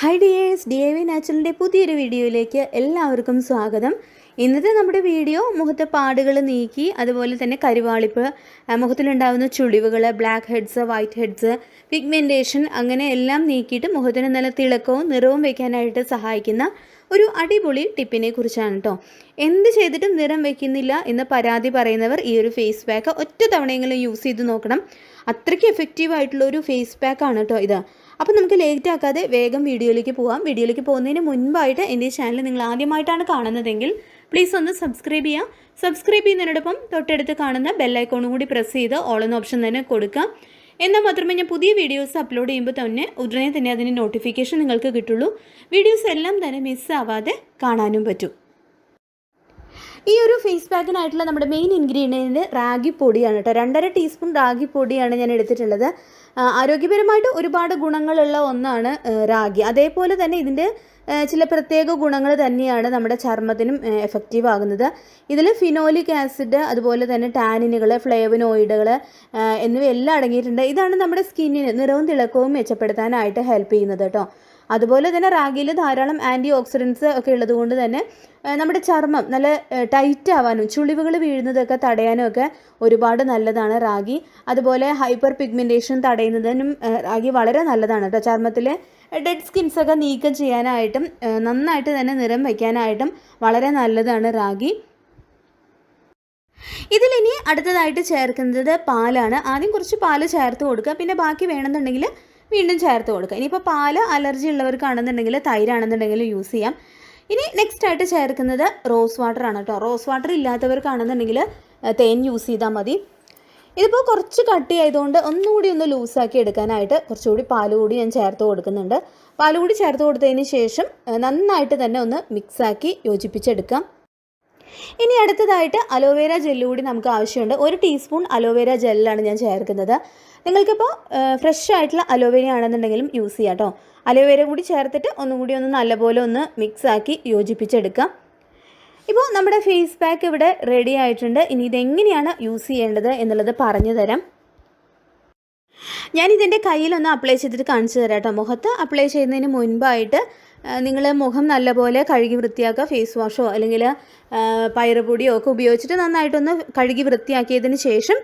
Hi dears D A V നാച്ചുറലിന്റെ പുതിയൊരു വീഡിയോയിലേക്ക് എല്ലാവർക്കും സ്വാഗതം. ഇന്നത്തെ നമ്മുടെ വീഡിയോ മുഖത്തെ പാടുകൾ നീക്കി അതുപോലെ തന്നെ കരുവാളിപ്പ് മുഖത്തിലുണ്ടാകുന്ന ചുളിവുകൾ black heads white heads pigmentation അങ്ങനെ എല്ലാം നീക്കിയിട്ട് മുഖത്തിന് നല്ല തിളക്കവും നിറവും വയ്ക്കാനായിട്ട് സഹായിക്കുന്ന ഒരു അടിപൊളി ടിപ്പിനെ കുറിച്ചാണ് കേട്ടോ എന്ത് ചെയ്തിട്ടും നിറം വയ്ക്കുന്നില്ല എന്ന് പരാതി പറയുന്നവർ ഈ ഒരു ഫേസ് പാക്ക് ഒറ്റ തവണയെങ്കിലും യൂസ് ചെയ്ത് നോക്കണം. അത്രയ്ക്ക് എഫക്റ്റീവ് ആയിട്ടുള്ള ഒരു ഫേസ് പാക്കാണ് കേട്ടോ ഇത്. അപ്പോൾ നമുക്ക് ലേറ്റ് ആക്കാതെ വേഗം വീഡിയോയിലേക്ക് പോകാം വീഡിയോയിലേക്ക് പോകുന്നതിന് മുൻപായിട്ട് എന്റെ ഈ ചാനൽ നിങ്ങൾ ആദ്യമായിട്ടാണ് കാണുന്നതെങ്കിൽ പ്ലീസ് ഒന്ന് സബ്സ്ക്രൈബ് ചെയ്യാം സബ്സ്ക്രൈബ് ചെയ്യുന്നതിനോടൊപ്പം തൊട്ടടുത്ത് കാണുന്ന ബെല്ലൈക്കോണും കൂടി പ്രസ് ചെയ്ത് ഓൾ എന്ന ഓപ്ഷൻ തന്നെ കൊടുക്കാം എന്നാൽ മാത്രമേ ഞാൻ പുതിയ വീഡിയോസ് അപ്ലോഡ് ചെയ്യുമ്പോൾ തന്നെ ഉടനെ തന്നെ അതിന്റെ നോട്ടിഫിക്കേഷൻ നിങ്ങൾക്ക് കിട്ടുള്ളൂ. വീഡിയോസ് എല്ലാം തന്നെ മിസ്സാവാതെ കാണാനും പറ്റും. ഈ ഒരു ഫേസ് പാക്കിനായിട്ടുള്ള നമ്മുടെ മെയിൻ ഇൻഗ്രീഡിയന്റ് റാഗി പൊടിയാണ് കേട്ടോ. രണ്ടര ടീസ്പൂൺ റാഗി പൊടിയാണ് ഞാൻ എടുത്തിട്ടുള്ളത്. ആരോഗ്യപരമായിട്ട് ഒരുപാട് ഗുണങ്ങളുള്ള ഒന്നാണ് റാഗി. അതേപോലെ തന്നെ ഇതിന്റെ ചില പ്രത്യേക ഗുണങ്ങൾ തന്നെയാണ് നമ്മുടെ ചർമ്മത്തിനും എഫക്റ്റീവ് ആകുന്നത്. ഇതിൽ ഫിനോലിക് ആസിഡ് അതുപോലെ തന്നെ ടാനിനുകൾ ഫ്ലേവനോയിഡുകൾ എന്നിവയെല്ലാം അടങ്ങിയിട്ടുണ്ട്. ഇതാണ് നമ്മുടെ സ്കിന്നിന് നിറവും തിളക്കവും മെച്ചപ്പെടുത്താനായിട്ട് ഹെൽപ്പ് ചെയ്യുന്നത് കേട്ടോ അതുപോലെ തന്നെ റാഗിയിൽ ധാരാളം ആന്റി ഓക്സിഡൻസ് ഒക്കെ ഉള്ളതുകൊണ്ട് തന്നെ നമ്മുടെ ചർമ്മം നല്ല ടൈറ്റ് ആവാനും ചുളിവുകൾ വീഴുന്നതൊക്കെ തടയാനും ഒക്കെ ഒരുപാട് നല്ലതാണ് റാഗി. അതുപോലെ ഹൈപ്പർ പിഗ്മെന്റേഷൻ തടയുന്നതിനും റാഗി വളരെ നല്ലതാണ് കേട്ടോ ചർമ്മത്തിലെ. ഡെഡ് സ്കിൻസ് ഒക്കെ നീക്കം ചെയ്യാനായിട്ടും നന്നായിട്ട് തന്നെ നിറം വയ്ക്കാനായിട്ടും വളരെ നല്ലതാണ് റാഗി. ഇതിലിനി അടുത്തതായിട്ട് ചേർക്കുന്നത് പാലാണ്. ആദ്യം കുറച്ച് പാൽ ചേർത്ത് കൊടുക്കുക. പിന്നെ ബാക്കി വേണമെന്നുണ്ടെങ്കിൽ വീണ്ടും ചേർത്ത് കൊടുക്കുക. ഇനിയിപ്പോൾ പാൽ അലർജി ഉള്ളവർക്കാണെന്നുണ്ടെങ്കിൽ തൈരാണെന്നുണ്ടെങ്കിൽ യൂസ് ചെയ്യാം. ഇനി നെക്സ്റ്റ് ആയിട്ട് ചേർക്കുന്നത് റോസ് വാട്ടർ ആണ് കേട്ടോ. റോസ് വാട്ടർ ഇല്ലാത്തവർക്കാണെന്നുണ്ടെങ്കിൽ തേൻ യൂസ് ചെയ്താൽ മതി. ഇതിപ്പോൾ കുറച്ച് കട്ടി ആയതുകൊണ്ട് ഒന്നുകൂടി ഒന്ന് ലൂസാക്കി എടുക്കാനായിട്ട് കുറച്ചുകൂടി പാലുകൂടി ഞാൻ ചേർത്ത് കൊടുക്കുന്നുണ്ട്. പാലുകൂടി ചേർത്ത് കൊടുത്തതിന് ശേഷം നന്നായിട്ട് തന്നെ ഒന്ന് മിക്സാക്കി യോജിപ്പിച്ചെടുക്കാം. ഇനി അടുത്തതായിട്ട് അലോവേര ജെല്ല് കൂടി നമുക്ക് ആവശ്യമുണ്ട്. ഒരു ടീസ്പൂൺ അലോവേര ജെല്ലാണ് ഞാൻ ചേർക്കുന്നത്. നിങ്ങൾക്കിപ്പോൾ ഫ്രഷ് ആയിട്ടുള്ള അലോവേര ആണെന്നുണ്ടെങ്കിലും യൂസ് ചെയ്യാം കേട്ടോ അലോവേര കൂടി ചേർത്തിട്ട് ഒന്നും കൂടി ഒന്ന് നല്ലപോലെ ഒന്ന് മിക്സാക്കി യോജിപ്പിച്ചെടുക്കാം. ഇപ്പോൾ നമ്മുടെ ഫേസ് പാക്ക് ഇവിടെ റെഡി ആയിട്ടുണ്ട്. ഇനി ഇതെങ്ങനെയാണ് യൂസ് ചെയ്യേണ്ടത് എന്നുള്ളത് പറഞ്ഞു തരാം. ഞാൻ ഇതിന്റെ കയ്യിലൊന്ന് അപ്ലൈ ചെയ്തിട്ട് കാണിച്ചു തരാം കേട്ടോ. മുഖത്ത് അപ്ലൈ ചെയ്യുന്നതിന് മുൻപായിട്ട് നിങ്ങൾ മുഖം നല്ലപോലെ കഴുകി വൃത്തിയാക്കുക ഫേസ് വാഷോ അല്ലെങ്കിൽ പയറുപൊടിയോ ഒക്കെ ഉപയോഗിച്ചിട്ട് നന്നായിട്ടൊന്ന് കഴുകി വൃത്തിയാക്കിയതിന് ശേഷം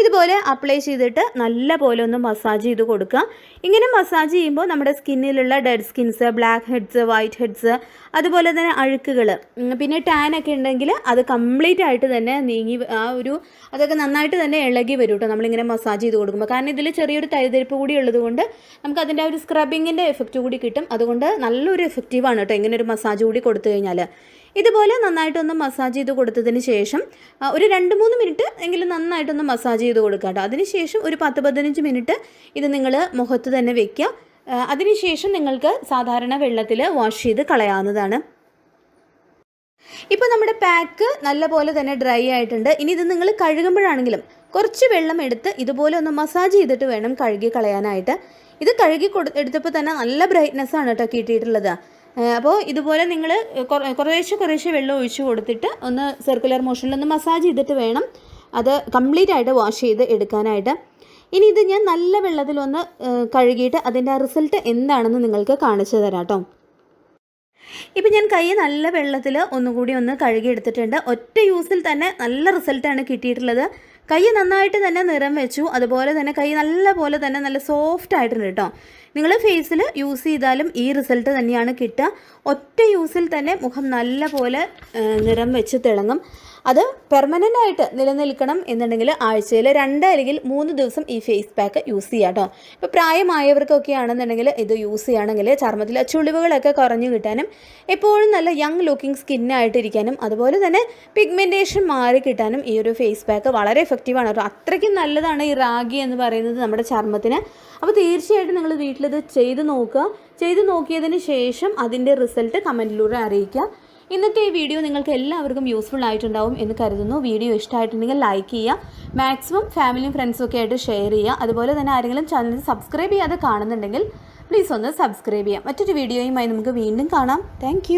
ഇതുപോലെ അപ്ലൈ ചെയ്തിട്ട് നല്ല പോലെ ഒന്ന് മസാജ് ചെയ്ത് കൊടുക്കുക. ഇങ്ങനെ മസാജ് ചെയ്യുമ്പോൾ നമ്മുടെ സ്കിന്നിലുള്ള dead skins black heads white heads അതുപോലെ തന്നെ അഴുക്കുകൾ പിന്നെ ടാൻ ഒക്കെ ഉണ്ടെങ്കിൽ അത് കംപ്ലീറ്റ് ആയിട്ട് തന്നെ നീങ്ങി ആ ഒരു അതൊക്കെ നന്നായിട്ട് തന്നെ ഇളകി വരും കേട്ടോ നമ്മളിങ്ങനെ മസാജ് ചെയ്ത് കൊടുക്കുമ്പോൾ. കാരണം ഇതിൽ ചെറിയൊരു തൈതരിപ്പ് കൂടി ഉള്ളതുകൊണ്ട് നമുക്ക് അതിന്റെ ഒരു സ്ക്രബിങ്ങിന്റെ എഫക്റ്റ് കൂടി കിട്ടും. അതുകൊണ്ട് നല്ലൊരു എഫക്റ്റീവാണ് കേട്ടോ ഇങ്ങനെ ഒരു മസാജ് കൂടി കൊടുത്തു കഴിഞ്ഞാൽ ഇതുപോലെ നന്നായിട്ടൊന്ന് മസാജ് ചെയ്ത് കൊടുത്തതിന് ശേഷം ഒരു രണ്ട് മൂന്ന് മിനിറ്റ് എങ്കിലും നന്നായിട്ടൊന്ന് മസാജ് ചെയ്ത് കൊടുക്കുക കേട്ടോ. അതിനുശേഷം ഒരു പത്ത് പതിനഞ്ച് മിനിറ്റ് ഇത് നിങ്ങൾ മുഖത്ത് തന്നെ വെക്കുക. അതിനുശേഷം നിങ്ങൾക്ക് സാധാരണ വെള്ളത്തിൽ വാഷ് ചെയ്ത് കളയാവുന്നതാണ്. ഇപ്പോൾ നമ്മുടെ പാക്ക് നല്ലപോലെ തന്നെ ഡ്രൈ ആയിട്ടുണ്ട്. ഇനി ഇത് നിങ്ങൾ കഴുകുമ്പോഴാണെങ്കിലും കുറച്ച് വെള്ളം എടുത്ത് ഇതുപോലെ ഒന്ന് മസാജ് ചെയ്തിട്ട് വേണം കഴുകി കളയാനായിട്ട്. ഇത് കഴുകി കൊടു എടുത്തപ്പോൾ തന്നെ നല്ല ബ്രൈറ്റ്നെസ്സാണ് കേട്ടോ കിട്ടിയിട്ടുള്ളത്. അപ്പോൾ ഇതുപോലെ നിങ്ങൾ കുറേശ്ശെ കുറേശ്ശെ വെള്ളം ഒഴിച്ച് കൊടുത്തിട്ട് ഒന്ന് സർക്കുലർ മോഷനിൽ ഒന്ന് മസാജ് ചെയ്തിട്ട് വേണം അത് കംപ്ലീറ്റ് ആയിട്ട് വാഷ് ചെയ്ത് എടുക്കാനായിട്ട്. ഇനി ഇത് ഞാൻ നല്ല വെള്ളത്തിൽ ഒന്ന് കഴുകിയിട്ട് അതിന്റെ റിസൾട്ട് എന്താണെന്ന് നിങ്ങൾക്ക് കാണിച്ചു തരാം കേട്ടോ ഇപ്പം ഞാൻ കൈ നല്ല വെള്ളത്തിൽ ഒന്നുകൂടി ഒന്ന് കഴുകി എടുത്തിട്ടുണ്ട് ഒറ്റ യൂസിൽ തന്നെ നല്ല റിസൾട്ടാണ് കിട്ടിയിട്ടുള്ളത്. കൈ നന്നായിട്ട് തന്നെ നിറം വെച്ചു. അതുപോലെ തന്നെ കൈ നല്ല പോലെ തന്നെ നല്ല സോഫ്റ്റ് ആയിട്ടുണ്ട് കേട്ടോ നിങ്ങൾ ഫേസിൽ യൂസ് ചെയ്താലും ഈ റിസൾട്ട് തന്നെയാണ് കിട്ടുക. ഒറ്റ യൂസിൽ തന്നെ മുഖം നല്ല പോലെ നിറം വെച്ച് തിളങ്ങും. അത് പെർമനന്റ് ആയിട്ട് നിലനിൽക്കണം എന്നുണ്ടെങ്കിൽ ആഴ്ചയിൽ രണ്ട് അല്ലെങ്കിൽ മൂന്ന് ദിവസം ഈ ഫേസ് പാക്ക് യൂസ് ചെയ്യാം കേട്ടോ ഇപ്പോൾ പ്രായമായവർക്കൊക്കെ ആണെന്നുണ്ടെങ്കിൽ ഇത് യൂസ് ചെയ്യുകയാണെങ്കിൽ ചർമ്മത്തിൽ ചുളിവുകളൊക്കെ കുറഞ്ഞു കിട്ടാനും എപ്പോഴും നല്ല യങ് ലുക്കിംഗ് സ്കിന്നായിട്ടിരിക്കാനും അതുപോലെ തന്നെ പിഗ്മെന്റേഷൻ മാറി കിട്ടാനും ഈ ഒരു ഫേസ് പാക്ക് വളരെ എഫക്റ്റീവാണ് കേട്ടോ അത്രയ്ക്കും നല്ലതാണ് ഈ റാഗി എന്ന് പറയുന്നത് നമ്മുടെ ചർമ്മത്തിന്. അപ്പോൾ തീർച്ചയായിട്ടും നിങ്ങൾ വീട്ടിലിത് ചെയ്ത് നോക്കുക. ചെയ്ത് നോക്കിയതിന് ശേഷം അതിന്റെ റിസൾട്ട് കമന്റിലൂടെ അറിയിക്കുക. ഇന്നത്തെ ഈ വീഡിയോ നിങ്ങൾക്ക് എല്ലാവർക്കും യൂസ്ഫുൾ ആയിട്ടുണ്ടാവും എന്ന് കരുതുന്നു. വീഡിയോ ഇഷ്ടമായിട്ടുണ്ടെങ്കിൽ ലൈക്ക് ചെയ്യുക. മാക്സിമം ഫാമിലിയും ഫ്രണ്ട്സും ഒക്കെ ആയിട്ട് ഷെയർ ചെയ്യുക. അതുപോലെ തന്നെ ആരെങ്കിലും ചാനൽ സബ്സ്ക്രൈബ് ചെയ്യാതെ കാണുന്നുണ്ടെങ്കിൽ പ്ലീസ് ഒന്ന് സബ്സ്ക്രൈബ് ചെയ്യാം മറ്റൊരു വീഡിയോയുമായി നമുക്ക് വീണ്ടും കാണാം. താങ്ക്